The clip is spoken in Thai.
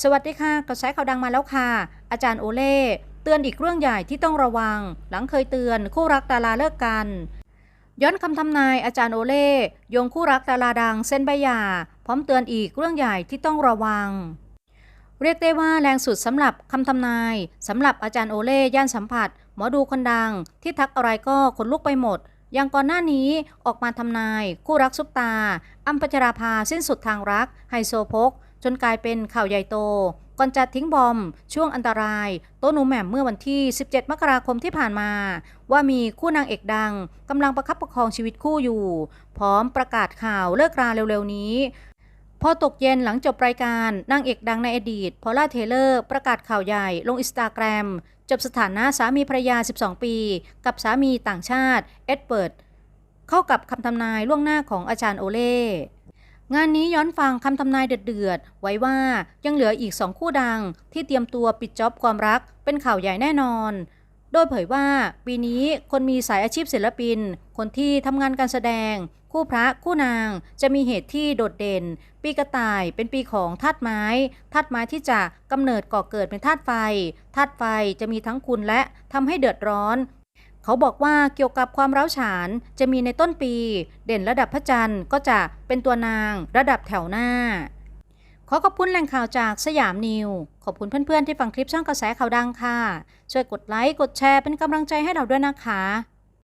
สวัสดีค่ะกระแสข่าวดังมาแล้วค่ะ อาจารย์โอเล่เตือนอีกเรื่องใหญ่ที่ต้องระวัง หลังเคยเตือนคู่รักดาราเลิกกัน ย้อนคำทำนายอาจารย์โอเล่โยงคู่รักดาราดังเส้นใบหย่าพร้อมเตือนอีกเรื่องใหญ่ที่ต้องระวัง เรียกได้ว่าแรงสุดสำหรับคำทำนายสำหรับอาจารย์โอเล่ย่านสัมผัส หมอดูคนดัง ที่ทักอะไรก็ขนลุกไปหมดอย่างก่อนหน้านี้ออกมาทำนาย คู่รักซุปตา อัมพัชราภาสิ้นสุดทางรัก ไฮโซโพก จนกลายเป็นข่าวใหญ่โต ก่อนจะทิ้งบอม ช่วงอันตราย โตหนูแหม่มเมื่อวันที่ 17 มกราคมที่ผ่านมา ว่ามีคู่นางเอกดังกำลังประคับประคองชีวิตคู่อยู่ พร้อมประกาศข่าวเลิกราเร็วๆนี้พอตกเย็นหลังจบรายการนางเอกดังในอดีต พอล่าเทเลอร์ประกาศข่าวใหญ่ลงอินสตาแกรมจบสถานะสามีภรรยา 12 ปี กับสามีต่างชาติ เอ็ดเวิร์ด เข้ากับคำทำนายล่วงหน้าของอาจารย์โอเล่ งานนี้ย้อนฟังคำทำนายเดือดๆ ไว้ว่ายังเหลืออีกสองคู่ดังที่เตรียมตัวปิดจ็อบความรักเป็นข่าวใหญ่แน่นอน โดยเผยว่าปีนี้คนมีสายอาชีพศิลปิน คนที่ทำงานการแสดง คู่พระคู่นางจะมีเหตุที่โดดเด่น ปีกระต่ายเป็นปีของธาตุไม้ธาตุไม้ที่จะกำเนิดก่อเกิดเป็นธาตุไฟธาตุไฟจะมีทั้งคุณและทำให้เดือดร้อน เขาบอกว่าเกี่ยวกับความร้าวฉานจะมีในต้นปี เด่นระดับพระจันทร์ก็จะเป็นตัวนางระดับแถวหน้า ขอขอบคุณแหล่งข่าวจากสยามนิว ขอบคุณเพื่อนๆที่ฟังคลิปช่องกระแสข่าวดังค่ะ ช่วยกดไลค์ กดแชร์เป็นกำลังใจให้เราด้วยนะคะ